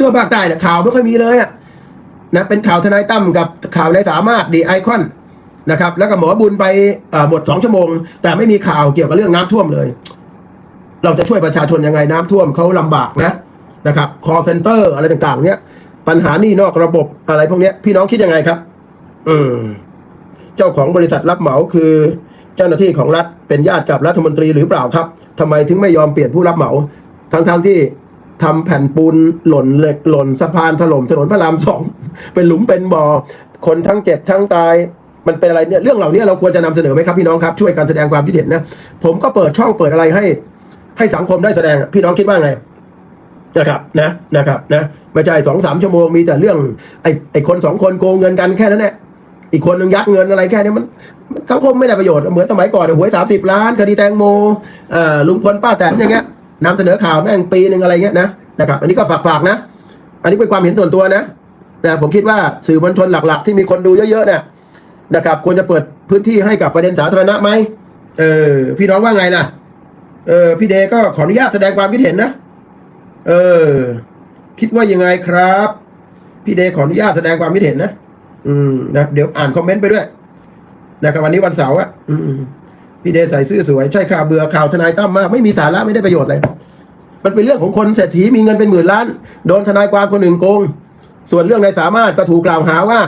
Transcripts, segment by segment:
ทั่วภาคใต้เนี่ยข่าวไม่ค่อยมีเลยอะนะเป็นข่าวทนายตั้มกับข่าวนายสามารถดีไอคอนนะครับ แล้วก็หมอบุญไปเอ่อหมดสองชั่วโมง แต่ไม่มีข่าวเกี่ยวกับเรื่องน้ำท่วมเลย เราจะช่วยประชาชนยังไงน้ำท่วมเขาลำบากนะนะครับ call center อะไรต่างๆ เนี้ยปัญหานี่นอกระบบอะไรพวกเนี้ย พี่น้องคิดยังไงครับ อืมเจ้าของบริษัทรับเหมาคือ เจ้าหน้าที่ของรัฐเป็นญาติกับรัฐมนตรีหรือเปล่าครับทำไมถึงไม่ยอมเปลี่ยนผู้รับเหมา ทั้งๆที่ ทำแผ่นปูนหล่นเหล็กหล่นสะพานถล่มถนนพระรามสองเป็นหลุมเป็นบ่อคนทั้งเจ็บทั้งตายมันเป็นอะไรเนี่ยเรื่องเหล่านี้เราควรจะนำเสนอไหมครับพี่น้องครับช่วยกันแสดงความคิดเห็นนะผมก็เปิดช่องเปิดอะไรให้ ให้สังคมได้แสดงพี่น้องคิดว่าไงนะครับนะนะครับนะไม่ใช่สองสามชั่วโมงมีแต่เรื่องไอ้ไอ้คนสองคนโกงเงินกันแค่นั้นแหละอีกคนนึงยัดเงินอะไรแค่นี้มันสังคมไม่ได้ประโยชน์เหมือนสมัยก่อนหวยสามสิบล้านคดีแตงโมอ่าลุงพลป้าแตนอย่างเงี้ย นำเสนอข่าวแม่งปีหนึ่งอะไรเงี้ยนะนะครับ อันนี้ก็ฝากฝากๆนะ อันนี้เป็นความเห็นส่วนตัวนะนะผมคิดว่าสื่อมวลชนหลักๆ ที่มีคนดูเยอะๆเนี่ยนะครับ ควรจะเปิดพื้นที่ให้กับประเด็นสาธารณะไหมเออพี่น้องว่าไงล่ะ เออพี่เดก็ขออนุญาตแสดงความคิดเห็นนะ เออ คิดว่ายังไงครับ พี่เดขออนุญาตแสดงความคิดเห็นนะ อืมนะเดี๋ยวอ่านคอมเมนต์ไปด้วยนะครับวันนี้วันเสาร์อะ อืม พี่เดใส่เสื้อสวยใช่ข่าวเบื่อข่าวทนายตั้มมากไม่มีสาระไม่ได้ประโยชน์เลยมันเป็นเรื่องของคนเศรษฐีมีเงินเป็นหมื่นล้าน โดนทนายความคนหนึ่งโกง ส่วนเรื่องนายสามารถก็ถูกกล่าวหาว่า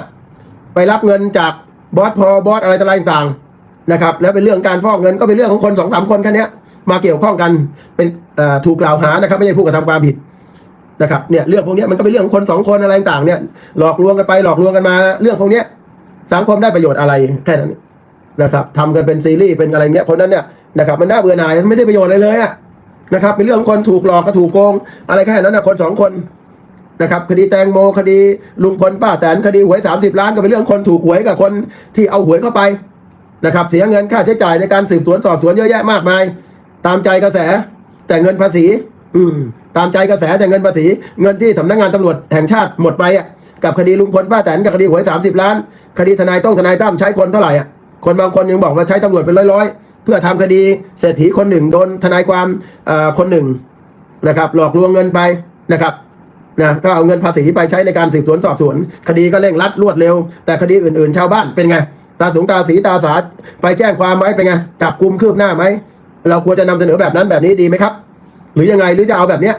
ไปรับเงินจากบอสพอบอสอะไรต่างๆนะครับ แล้วเป็นเรื่องการฟอกเงินก็เป็นเรื่องของคนสองสามคนแค่นี้มาเกี่ยวข้องกันเป็นถูกกล่าวหานะครับ ไม่ใช่ผู้กระทำความผิดนะครับเนี่ยเรื่องพวกนี้มันก็เป็นเรื่องของคนสองคนอะไรต่างๆเนี่ยหลอกลวงกันไปหลอกลวงกันมา เรื่องพวกนี้สังคมได้ประโยชน์อะไรแค่นั้น นะครับทำกันเป็นซีรีส์เป็นอะไรเงี้ยเพราะนั้นเนี่ยนะครับมันน่าเบื่อหน่ายไม่ได้ประโยชน์อะไรเลยอะนะครับเป็นเรื่องของคนถูกหลอกก็ถูกโกง อะไรแค่นั้นนะคนสองคนนะครับคดีแตงโมคดีลุงพลป้าแตนคดีหวยสามสิบล้านก็เป็นเรื่องคนถูกหวยกับคนที่เอาหวยเข้าไปนะครับเสียเงินค่าใช้จ่ายในการสืบสวนสอบสวนเยอะแยะมากมาย ตามใจกระแสแต่เงินภาษี อืมตามใจกระแสแต่เงินภาษี เงินที่สำนักงานตำรวจแห่งชาติหมดไปอะกับคดีลุงพลป้าแตนกับคดีหวยสามสิบล้าน คดีทนายต้องทนายตั้มใช้คนเท่าไหร่อะ คนบางคนยังบอกว่าใช้ตำรวจเป็นร้อยๆ เพื่อทำคดีเศรษฐีคนหนึ่งโดนทนายความคนหนึ่งนะครับหลอกลวงเงินไปนะครับนะก็เอาเงินภาษีไปใช้ในการสืบสวนสอบสวน คดีก็เร่งรัดรวดเร็ว แต่คดีอื่นๆ ชาวบ้านเป็นไง ตาสูงตาสีตาสาไปแจ้งความไหมเป็นไงจับกลุ่มคืบหน้าไหมเราควรจะนำเสนอแบบนั้นแบบนี้ดีไหมครับ หรือยังไงหรือจะเอาแบบเนี้ย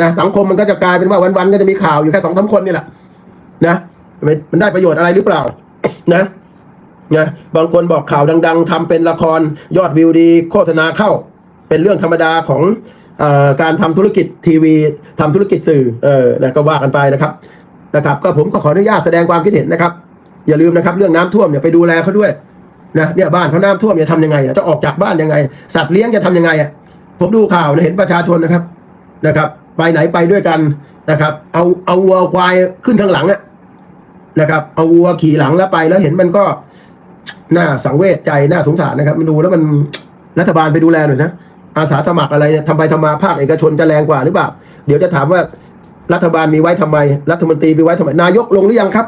นะสังคมมันก็จะกลายเป็นว่าวันๆก็จะมีข่าวอยู่แค่สองสามคนนี่แหละนะมันได้ประโยชน์อะไรหรือเปล่านะ นะบางคนบอกข่าวดัง ๆทำเป็นละครยอดวิวดีโฆษณาเข้า เป็นเรื่องธรรมดาของอการทำธุรกิจทีวีทำธุรกิจสื่อเออนะก็ว่ากันไปนะครับนะครับ ก็ผมก็ขออนุญาตแสดงความคิดเห็นนะครับ อย่าลืมนะครับ เรื่องน้ำท่วมเนี่ยไปดูแลเขาด้วยนะเนี่ยบ้านเขาน้ำท่วมจะทำยังไงจะออกจากบ้านยังไง สัตว์เลี้ยงจะทำยังไงอะผมดูข่าวเห็นประชาชนนะครับนะครับ ไปไหนไปด้วยกันนะครับ เอาเอาวัวควายขึ้นข้างหลังอะนะครับ เอาวัวขี่หลังแล้วไปแล้วเห็นมันก็ น่าสังเวชใจน่าสงสารนะครับมันดูแล้วมันรัฐบาลไปดูแลหน่อยนะอาสาสมัครอะไรเนี่ยทำไปทำมาภาคเอกชนจะแรงกว่าหรือเปล่า เดี๋ยวจะถามว่ารัฐบาลมีไว้ทำไม รัฐมนตรีมีไว้ทำไม นายกลงหรือยังครับ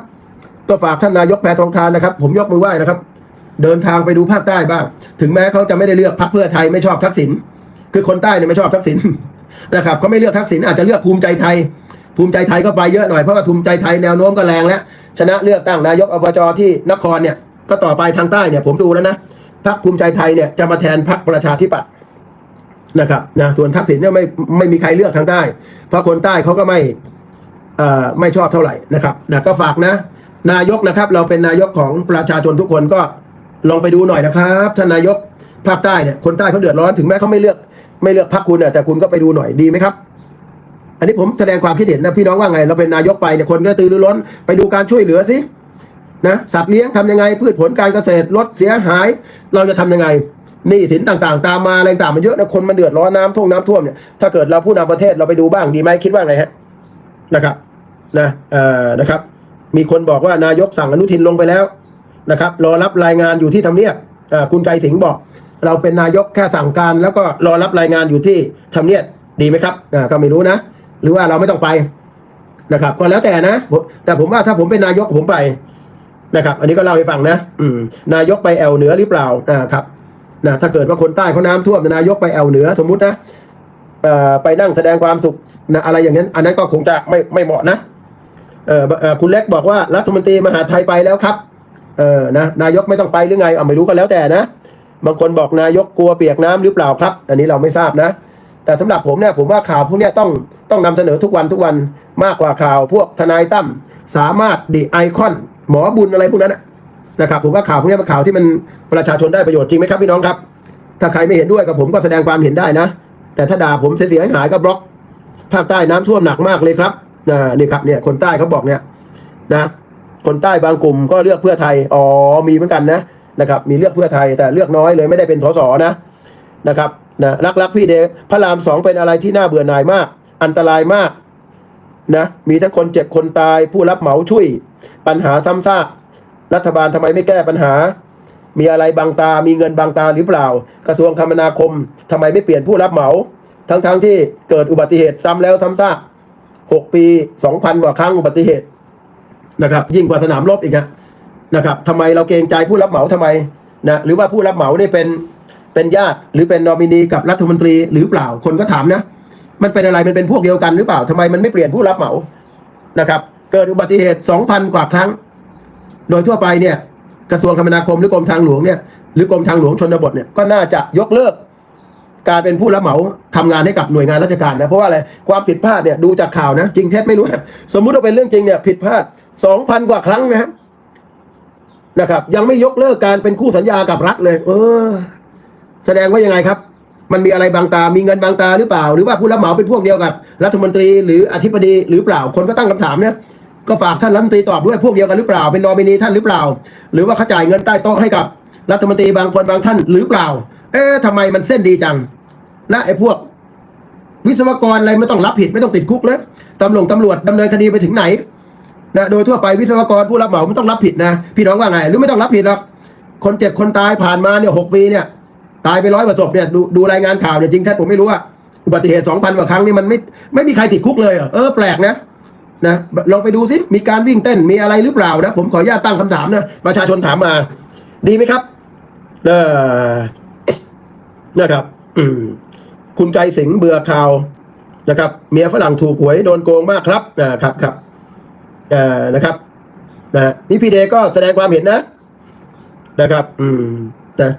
ก็ฝากท่านนายกแพทองทานนะครับ ผมยกมือไหว้นะครับ เดินทางไปดูภาคใต้บ้าง ถึงแม้เขาจะไม่ได้เลือกพรรคเพื่อไทยไม่ชอบทักษิณคือคนใต้เนี่ยไม่ชอบทักษิณนะครับเขาไม่เลือกทักษิณอาจจะเลือกภูมิใจไทย ภูมิใจไทยก็ไปเยอะหน่อยเพราะว่าภูมิใจไทยแนวโน้มก็แรงแล้วชนะเลือกตั้งนายกอบจที่นครเนี่ย ก็ต่อไปทางใต้เนี่ยผมดูแล้วนะพรรคภูมิใจไทยเนี่ยจะมาแทนพรรคประชาธิปัตย์นะครับนะส่วนทักษิณเนี่ยไม่ไม่มีใครเลือกทางใต้ เพราะคนใต้เขาก็ไม่เอ่อไม่ชอบเท่าไหร่นะครับนะก็ฝากนะ นายกนะครับ เราเป็นนายกของประชาชนทุกคนก็ลองไปดูหน่อยนะครับท่านนายกภาคใต้เนี่ยคนใต้เขาเดือดร้อนถึงแม้เขาไม่เลือก ไม่เลือกพรรคคุณน่ะแต่คุณก็ไปดูหน่อยดีไหมครับ อันนี้ผมแสดงความคิดเห็นนะพี่น้องว่าไง เราเป็นนายกไปเนี่ยคนก็ตือรือร้นไปดูการช่วยเหลือสิ นะสัตว์เลี้ยงทำยังไง พืชผลการเกษตรลดเสียหาย เราจะทำยังไงหนี้สินต่างๆ ตามมาอะไรต่างมันเยอะนะคนมันเดือดร้อนน้ำท่วงน้ำท่วมเนี่ยถ้าเกิดเราผู้นำประเทศเราไปดูบ้างดีไหมคิดว่าไงฮะนะครับนะเอ่อนะครับ มีคนบอกว่านายกสั่งอนุทินลงไปแล้วนะครับรอรับรายงานอยู่ที่ทำเนียบคุณไกรสิงห์บอก เราเป็นนายกแค่สั่งการ แล้วก็รอรับรายงานอยู่ที่ทำเนียบดีไหมครับอ่าก็ไม่รู้นะ หรือว่าเราไม่ต้องไปนะครับก็แล้วแต่นะ แต่ผมว่าถ้าผมเป็นนายกผมไป นะครับ อันนี้ก็เล่าให้ฟังนะ อืม นายกไปแอวเหนือหรือเปล่าอ่าครับนะถ้าเกิดว่าคนใต้เขาน้ำท่วมนายกไปแอวเหนือสมมุตินะไปนั่งแสดงความสุขนะอะไรอย่างนั้น อันนั้นก็คงจะไม่ไม่เหมาะนะเอ่อคุณเล็กบอกว่ารัฐมนตรีมหาไทยไปแล้วครับเออนะนายกไม่ต้องไปหรือไงเอาไม่รู้ก็แล้วแต่นะ บางคนบอกนายกกลัวเปียกน้ำหรือเปล่าครับ อันนี้เราไม่ทราบนะ แต่สำหรับผมเนี่ยผมว่าข่าวพวกเนี้ยต้องต้องนำเสนอทุกวันทุกวันมากกว่าข่าวพวกทนายตั้มสามารถดีไอคอน หมอบุญอะไรพวกนั้นนะครับ ผมว่าข่าวพวกนี้เป็นข่าวที่มันประชาชนได้ประโยชน์จริงไหมครับพี่น้องครับ ถ้าใครไม่เห็นด้วยกับผมก็แสดงความเห็นได้นะ แต่ถ้าด่าผมเสียหายก็บล็อกภาคใต้น้ำท่วมหนักมากเลยครับนี่ครับเนี่ยคนใต้เขาบอกเนี่ยนะคนใต้บางกลุ่มก็เลือกเพื่อไทยอ๋อมีเหมือนกันนะนะครับมีเลือกเพื่อไทยแต่เลือกน้อยเลยไม่ได้เป็นสสนะนะครับนะรักรักพี่เดพระรามสองเป็นอะไรที่น่าเบื่อหน่ายมาก อันตรายมากนะมีทั้งคนเจ็บคนตายผู้รับเหมาช่วย ปัญหาซ้ำซากรัฐบาลทำไมไม่แก้ปัญหา มีอะไรบางตา มีเงินบางตาหรือเปล่า กระทรวงคมนาคมทำไมไม่เปลี่ยนผู้รับเหมา ทั้งๆทที่เกิดอุบัติเหตุซ้ำแล้วซ้ำซากหกปีสองพันกว่าครั้งอุบัติเหตุนะครับ ยิ่งกว่าสนามรบอีกนะนะครับทำไมเราเกรงใจผู้รับเหมาทำไมนะหรือว่าผู้รับเหมาได้เป็นเป็นญาติ หรือเป็นนอมินีกับรัฐมนตรีหรือเปล่าคนก็ถามนะ มันเป็นอะไรมันเป็นพวกเดียวกันหรือเปล่าทำไมมันไม่เปลี่ยนผู้รับเหมานะครับ เกิดอุบัติเหตุสองพันกว่าครั้ง โดยทั่วไปเนี่ยกระทรวงคมนาคมหรือกรมทางหลวงเนี่ยหรือกรมทางหลวงชนบทเนี่ยก็น่าจะยกเลิก การเป็นผู้รับเหมาทำงานให้กับหน่วยงานราชการนะเพราะว่าอะไรความผิดพลาดเนี่ยดูจากข่าวนะจริงเท็จไม่รู้ สมมุติว่าเป็นเรื่องจริงเนี่ยผิดพลาดสองพันกว่าครั้งนะฮะนะครับยังไม่ยกเลิกการเป็นคู่สัญญากับรัฐเลย เออ แสดงว่ายังไงครับ มันมีอะไรบางตา มีเงินบางตาหรือเปล่า หรือว่าผู้รับเหมาเป็นพวกเดียวกับ รัฐมนตรีหรืออธิบดีหรือเปล่าคนก็ตั้งคำถามเนี่ย ก็ฝากท่านรัฐมนตรีตอบด้วยพวกเดียวกันหรือเปล่า เป็นนอมินีท่านหรือเปล่า หรือว่าเขาจ่ายเงินใต้โต๊ะให้กับรัฐมนตรีบางคนบางท่านหรือเปล่า เอ๊ะทำไมมันเส้นดีจังและไอ้พวก วิศวกรอะไรไม่ต้องรับผิดไม่ต้องติดคุกเลยตำรวจตำรวจดำเนินคดีไปถึงไหนนะโดยทั่วไปวิศวกรผู้รับเหมาไม่ต้องรับผิดนะพี่น้องว่าไง หรือไม่ต้องรับผิดหรอกคนเจ็บคนตายผ่านมาเนี่ยหกปีเนี่ย ตายไปร้อยกว่าศพเนี่ยดูดูรายงานข่าวเนี่ยจริงแท้ผมไม่รู้ว่าอุบัติเหตุสองพันกว่าครั้งนี่มันไม่ไม่มีใครติดคุกเลยเหรอเออแปลกนะ นะลองไปดูสิมีการวิ่งเต้นมีอะไรหรือเปล่านะผมขออนุญาตตั้งคำถามนะประชาชนถามมา ดีไหมครับเออนะครับ อืมคุณไกรสิงห์เบื่อข่าวนะครับ เมียฝรั่งถูกหวยโดนโกงมากครับอ่าครับครับเอ่านะครับนะนี่พี่เดก็แสดงความเห็นนะ นะครับ อืมนะ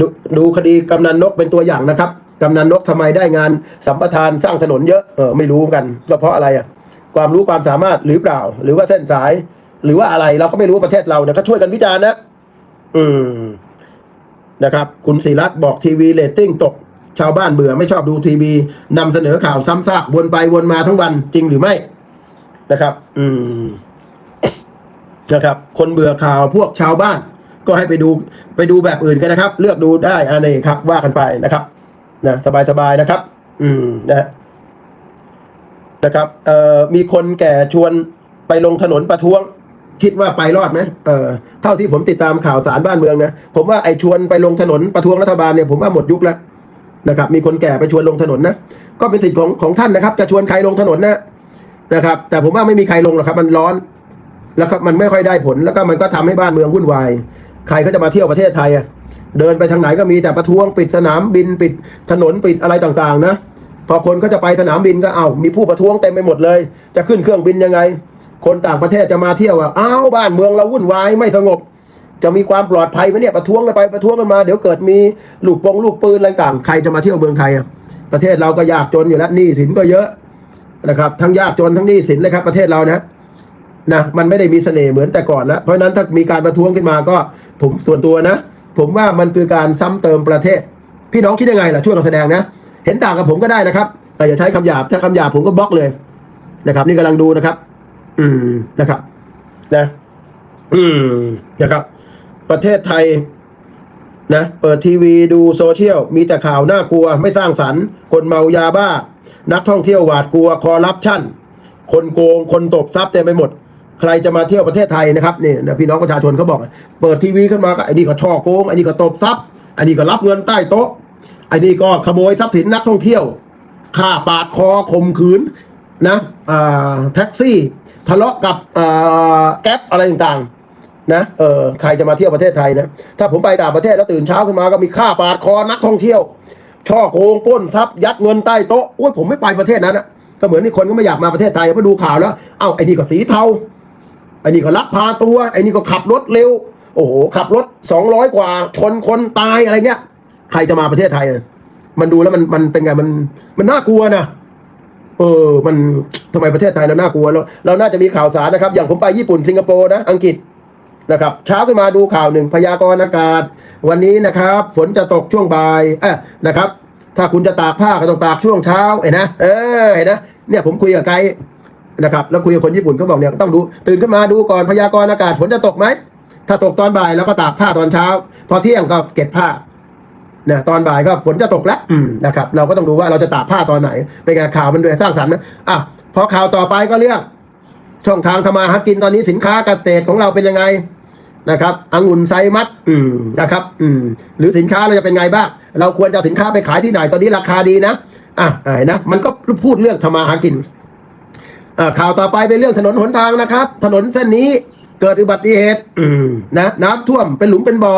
ดูดูคดีกำนันนกเป็นตัวอย่างนะครับกำนันนกทำไมได้งานสัมปทานสร้างถนนเยอะเออไม่รู้กันก็เพราะอะไรอะ ความรู้ความสามารถหรือเปล่า หรือว่าเส้นสาย หรือว่าอะไรเราก็ไม่รู้ประเทศเราเนี่ยก็ช่วยกันวิจารณ์นะอืมนะครับ คุณศิรัตน์บอกทีวีเรตติ้งตก ชาวบ้านเบื่อไม่ชอบดูทีวีนำเสนอข่าวซ้ำซากวนไปวนมาทั้งวันจริงหรือไม่นะครับ อืมนะครับ คนเบื่อข่าวพวกชาวบ้าน ก็ให้ไปดูไปดูแบบอื่นกันนะครับ เลือกดูได้อันนี้ครับ ว่ากันไปนะครับ นะสบายๆนะครับ อืมนะ นะครับเอ่อมีคนแก่ชวนไปลงถนนประท้วง คิดว่าไปรอดไหมเออเท่าที่ผมติดตามข่าวสารบ้านเมืองนะผมว่าไอ้ชวนไปลงถนนประท้วงรัฐบาลเนี่ยผมว่าหมดยุคแล้วนะครับ มีคนแก่ไปชวนลงถนนนะก็เป็นสิทธิ์ของของท่านนะครับ จะชวนใครลงถนนนะนะครับ แต่ผมว่าไม่มีใครลงหรอกครับ มันร้อน แล้วครับมันไม่ค่อยได้ผลแล้วก็มันก็ทำให้บ้านเมืองวุ่นวายใครเขาจะมาเที่ยวประเทศไทยอะเดินไปทางไหนก็มีแต่ประท้วงปิดสนามบินปิดถนนปิดอะไรต่างๆ นะ พอคนเขาจะไปสนามบินก็เอามีผู้ประท้วงเต็มไปหมดเลย จะขึ้นเครื่องบินยังไง คนต่างประเทศจะมาเที่ยวอะอ้าวบ้านเมืองเราวุ่นวายไม่สงบ จะมีความปลอดภัยไหมเนี่ยประท้วงกันไปประท้วงกันมา เดี๋ยวเกิดมีลูกปงลูกปืนอะไรต่างใครจะมาเที่ยวเมืองไทยอะประเทศเราก็ยากจนอยู่แล้วหนี้สินก็เยอะนะครับ ทั้งยากจนทั้งหนี้สินเลยครับ ประเทศเรานะนะมันไม่ได้มีเสน่ห์เหมือนแต่ก่อนแล้วเพราะนั้นถ้ามีการประท้วงขึ้นมาก็ผมส่วนตัวนะ ผมว่ามันคือการซ้ำเติมประเทศ พี่น้องคิดยังไงล่ะช่วยกันแสดงนะ เห็นต่างกับผมก็ได้นะครับ แต่อย่าใช้คำหยาบถ้าคำหยาบผมก็บล็อกเลยนะครับ นี่กำลังดูนะครับ อืมนะครับ นะ อืมนะครับ ประเทศไทยนะเปิดทีวีดูโซเชียล มีแต่ข่าวน่ากลัว ไม่สร้างสรรค์ คนเมายาบ้า นักท่องเที่ยวหวาดกลัวคอร์รัปชันคนโกง คนตบทรัพย์เต็มไปหมด ใครจะมาเที่ยวประเทศไทยนะครับนี่นะพี่น้องประชาชนเขาบอก เปิดทีวีขึ้นมาก็ไอ้นี่ก็ช่อโกงไอ้นี่ก็ตบทรัพย์ไอ้นี่ก็รับเงินใต้โต๊ะ อ้นี่ก็ขโมยทรัพย์สินนักท่องเที่ยวฆ่าปาดคอข่มขืนนะแท็กซี่ ทะเลาะกับแก๊ปอะไรต่างๆนะเออใครจะมาเที่ยวประเทศไทยนะถ้าผมไปต่างประเทศแล้วตื่นเช้าขึ้นมาก็มีฆ่าปาดคอนักท่องเที่ยว ช่อโกงปล้นทรัพย์ยัดเงินใต้โต๊ะโอ้ยผมไม่ไปประเทศนั้นนะก็เหมือนนี่คนก็ไม่อยากมาประเทศไทยเพราะดูข่าวแล้วเอ้าไอ้นี่ก็สีเทาไอ้นี่ก็ลักพาตัวไอ้นี่ก็ขับรถเร็วโอ้โหขับรถสองร้อยกว่าชนคนตายอะไรเงี้ย ใครจะมาประเทศไทย มันดูแล้วมันมันเป็นไงมันมันน่ากลัวนะเออ มันทำไมประเทศไทยเราน่ากลัวเราเราน่าจะมีข่าวสารนะครับ อย่างผมไปญี่ปุ่นสิงคโปร์นะอังกฤษนะครับ เช้าขึ้นมาดูข่าวหนึ่งพยากรณ์อากาศ วันนี้นะครับ ฝนจะตกช่วงบ่ายเออนะครับ ถ้าคุณจะตากผ้าก็ต้องตากช่วงเช้าเห็นนะเออเห็นนะเนี่ยผมคุยกับไกด์นะครับแล้วคุยกับคนญี่ปุ่นเขาบอกเนี่ยต้องดู ตื่นขึ้นมาดูก่อนพยากรณ์อากาศฝนจะตกไหมถ้าตกตอนบ่ายแล้วก็ตากผ้าตอนเช้า พอเที่ยงก็เก็บผ้า นะตอนบ่ายก็ฝนจะตกแล้วนะครับ เราก็ต้องดูว่าเราจะตากผ้าตอนไหน เป็นไงข่าวมันด้วยสร้างสรรค์ไหมอะพอข่าวต่อไปก็เรื่อง ช่องทางทำมาหากินตอนนี้สินค้าเกษตรของเราเป็นยังไงนะครับองุ่นไซมัดอืมนะครับ อืม หรือสินค้าเราจะเป็นไงบ้าง เราควรจะสินค้าไปขายที่ไหนตอนนี้ราคาดีนะอะอะเห็นนะ มันก็พูดเรื่องทำมาหากินอ่าข่าวต่อไปเป็นเรื่องถนนหนทางนะครับ ถนนเส้นนี้ เกิดอุบัติเหตุอืมนะน้ำท่วมเป็นหลุมเป็นบ่อ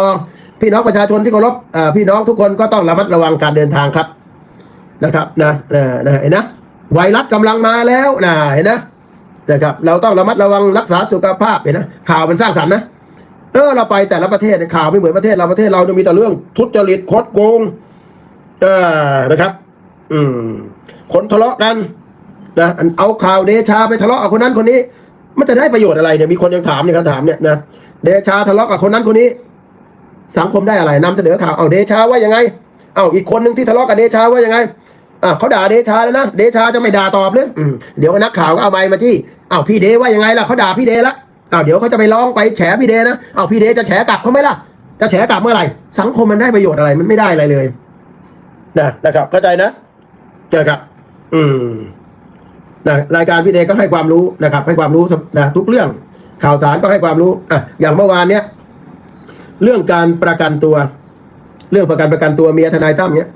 พี่น้องประชาชนที่เคารพอ่าพี่น้องทุกคนก็ต้องระมัดระวังการเดินทางครับนะครับนะนะนะเห็นนะไวรัสกำลังมาแล้วนะเห็นนะนะครับ เราต้องระมัดระวังรักษาสุขภาพเห็นนะข่าวมันสร้างสรรค์นะเออเราไปแต่ละประเทศเนี่ยข่าวไม่เหมือนประเทศเราประเทศเราเนี่ยมีแต่เรื่องทุจริตคดโกงเออนะครับ อืมคนทะเลาะกันนะอันเอาข่าวเดชาไปทะเลาะกับคนนั้นคนนี้ มันจะได้ประโยชน์อะไรเนี่ยมีคนยังถามเนี่ยคำถามเนี่ยนะเดชาทะเลาะกับคนนั้นคนนี้ สังคมได้อะไรนำเสนอข่าวเอาเดชาว่ายังไงเอาอีกคนหนึ่งที่ทะเลาะกับเดชาว่ายังไงอ่าเขาด่าเดชาแล้วนะเดชาจะไม่ด่าตอบเลยอืมเดี๋ยวนักข่าวก็เอาไปมาที่เอาพี่เดว่ายังไงล่ะเขาด่าพี่เดละเอาเดี๋ยวเขาจะไปร้องไปแฉพี่เดนะเอาพี่เดจะแฉกลับเขาไหมล่ะ จะแฉกลับเมื่อไหร่สังคมมันได้ประโยชน์อะไรมันไม่ได้อะไรเลยนะนะครับเข้าใจนะเจอครับ อืม นะรายการพี่เดก็ให้ความรู้นะครับ ให้ความรู้นะทุกเรื่องข่าวสารก็ให้ความรู้อะอย่างเมื่อวานเนี้ยเรื่องการประกันตัว เรื่องประกันประกันตัวเมียทนายตั้มเนี้ย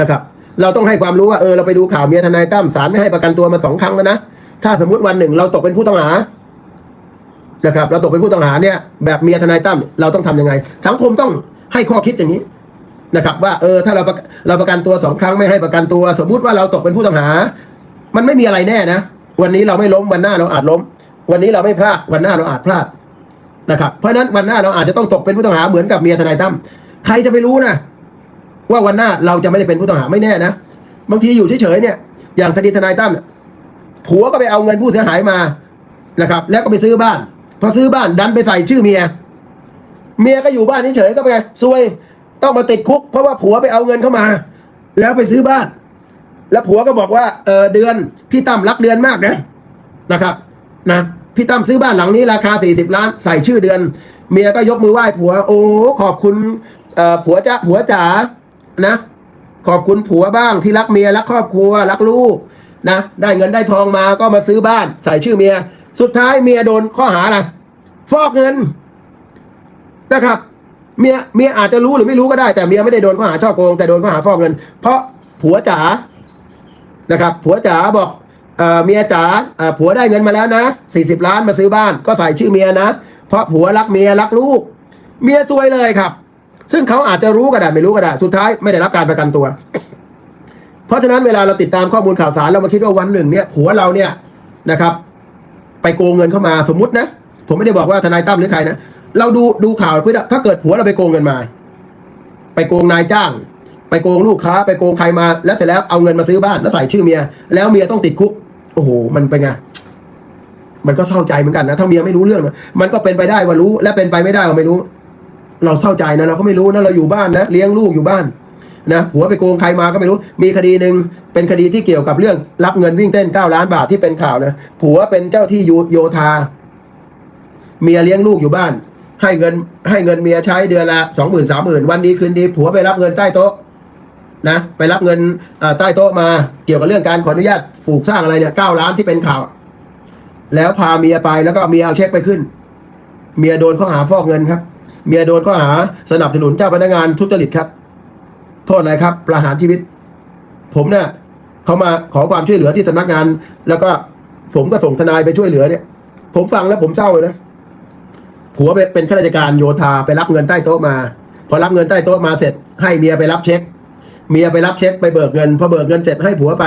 นะครับ เราต้องให้ความรู้ว่าเออเราไปดูข่าวเมียทนายตั้มศาลไม่ให้ประกันตัวมาสองครั้งแล้วนะถ้าสมมติวันหนึ่ง เราตกเป็นผู้ต้องหานะครับ เราตกเป็นผู้ต้องหาเนี่ย แบบเมียทนายตั้มเราต้องทำยังไง สังคมต้องให้ข้อคิดอย่างนี้นะครับ ว่าเออถ้าเราเราประกันตัวสองครั้งไม่ให้ประกันตัว สมมุติว่าเราตกเป็นผู้ต้องหา มันไม่มีอะไรแน่นะ วันนี้เราไม่ล้มวันหน้าเราอาจล้ม วันนี้เราไม่พลาดวันหน้าเราอาจพลาดนะครับ เพราะนั้นวันหน้าเราอาจจะต้องตกเป็นผู้ต้องหาเหมือนกับเมียทนายตั้มใครจะไปรู้นะว่าวันหน้าเราจะไม่ได้เป็นผู้ต้องหาไม่แน่นะบางทีอยู่เฉยๆเนี่ย อย่างคดีทนายตั้มผัวก็ไปเอาเงินผู้เสียหายมานะครับ แล้วก็ไปซื้อบ้าน พอซื้อบ้านดันไปใส่ชื่อเมีย เมียก็อยู่บ้านเฉยๆก็ไปไงซวยต้องมาติดคุก เพราะว่าผัวไปเอาเงินเข้ามา แล้วไปซื้อบ้าน แล้วผัวก็บอกว่าเออเดือนพี่ตั้มรักเดือนมากนะนะครับนะพี่ตั้มซื้อบ้านหลังนี้ราคาสี่สิบล้านใส่ชื่อเดือน เมียก็ยกมือไหว้ผัว โอ้ขอบคุณเอ่อผัวจ้าผัวจ๋านะ ขอบคุณผัวบ้างที่รักเมียรักครอบครัวรักลูกนะได้เงินได้ทองมาก็มาซื้อบ้าน ใส่ชื่อเมีย สุดท้ายเมียโดนข้อหาอะไรฟอกเงินนะครับเมียเมียอาจจะรู้หรือไม่รู้ก็ได้แต่เมียไม่ได้โดนข้อหาช่อโกงแต่โดนข้อหาฟอกเงิน เพราะผัวจ๋า นะครับผัวจ๋าบอกเมียจ๋าผัวได้เงินมาแล้วนะสี่สิบล้านมาซื้อบ้านก็ใส่ชื่อเมียนะ เพราะผัวรักเมียรักลูก เมียซวยเลยครับ ซึ่งเขาอาจจะรู้ก็ได้ไม่รู้ก็ได้สุดท้ายไม่ได้รับการประกันตัว เพราะฉะนั้นเวลาเราติดตามข้อมูลข่าวสารเรามาคิดว่าวันหนึ่งเนี่ยผัวเราเนี่ยนะครับ ไปโกงเงินเข้ามาสมมตินะ ผมไม่ได้บอกว่าทนายตั้มหรือใครนะเราดูดูข่าวเพื่อถ้าเกิดผัวเราไปโกงเงินมา ไปโกงนายจ้าง ไปโกงลูกค้าไปโกงใครมา แล้วเสร็จแล้วเอาเงินมาซื้อบ้านแล้วใส่ชื่อเมีย แล้วเมียต้องติดคุก โอ้โห มันเป็นไงมันก็เศร้าใจเหมือนกันนะถ้าเมียไม่รู้เรื่อง มันก็เป็นไปได้ว่ารู้ และเป็นไปไม่ได้ว่าไม่รู้ เราเศร้าใจนะเราก็ไม่รู้นะเราอยู่บ้านนะเลี้ยงลูกอยู่บ้านนะผัวไปโกงใครมาก็ไม่รู้ มีคดีหนึ่งเป็นคดีที่เกี่ยวกับเรื่องรับเงินวิ่งเต้นเก้าล้านบาทที่เป็นข่าวนะผัวเป็นเจ้าที่โยธา เมียเลี้ยงลูกอยู่บ้าน ให้เงินให้เงินเมียใช้เดือนละสองหมื่นสามหมื่นวันดีคืนดีผัวไปรับเงินใต้โต๊ะ นะไปรับเงินใต้โต๊ะมาเกี่ยวกับเรื่องการขออนุญาตปลูกสร้างอะไรเนี่ยเก้าล้านที่เป็นข่าว แล้วพาเมียไปแล้วก็เมียเอาเช็คไปขึ้น เมียโดนข้อหาฟอกเงินครับ เมียโดนข้อหาสนับสนุนเจ้าพนักงานทุจริตครับ โทษอะไรครับ ประหารชีวิต ผมเนี่ยเขามาขอความช่วยเหลือที่สำนักงาน แล้วก็ผมก็ส่งทนายไปช่วยเหลือเนี่ย ผมฟังแล้วผมเศร้าเลยนะผัวเป็นเป็นข้าราชการโยธาไปรับเงินใต้โต๊ะมา พอรับเงินใต้โต๊ะมาเสร็จ ให้เมียไปรับเช็ค เมียไปรับเช็คไปเบิกเงินพอเบิกเงินเสร็จให้ผัวไป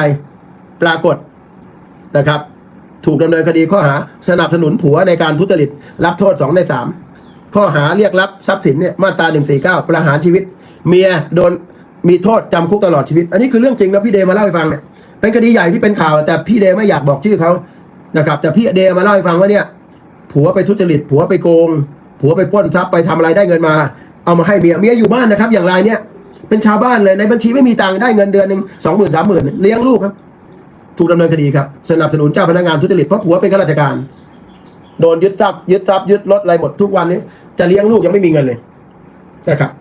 ปรากฏนะครับ ถูกดำเนินคดีข้อหาสนับสนุนผัวในการทุจริต รับโทษสองในสามข้อหาเรียกรับทรัพย์สินเนี่ยมาตราหนึ่งสี่เก้าประหารชีวิต เมียโดนมีโทษจำคุกตลอดชีวิต อันนี้คือเรื่องจริงนะพี่เดมาเล่าให้ฟังเนี่ยเป็นคดีใหญ่ที่เป็นข่าว แต่พี่เดไม่อยากบอกชื่อเขานะครับ แต่พี่เดมาเล่าให้ฟังว่าเนี่ย ผัวไปทุจริต ผัวไปโกง ผัวไปป้นทรัพย์ไปทำอะไรได้เงินมา เอามาให้เมียเมียอยู่บ้านนะครับ อย่างไรเนี่ย เป็นชาวบ้านเลยในบัญชีไม่มีตังค์ได้เงินเดือนหนึ่งสองหมื่นสามหมื่นเลี้ยงลูกครับ ถูกดำเนินคดีครับ สนับสนุนเจ้าพนักงานทุจริตเพราะผัวเป็นข้าราชการ โดนยึดทรัพย์ยึดทรัพย์ยึดรถอะไรหมดทุกวันนี้ จะเลี้ยงลูกยังไม่มีเงินเลยนะครับ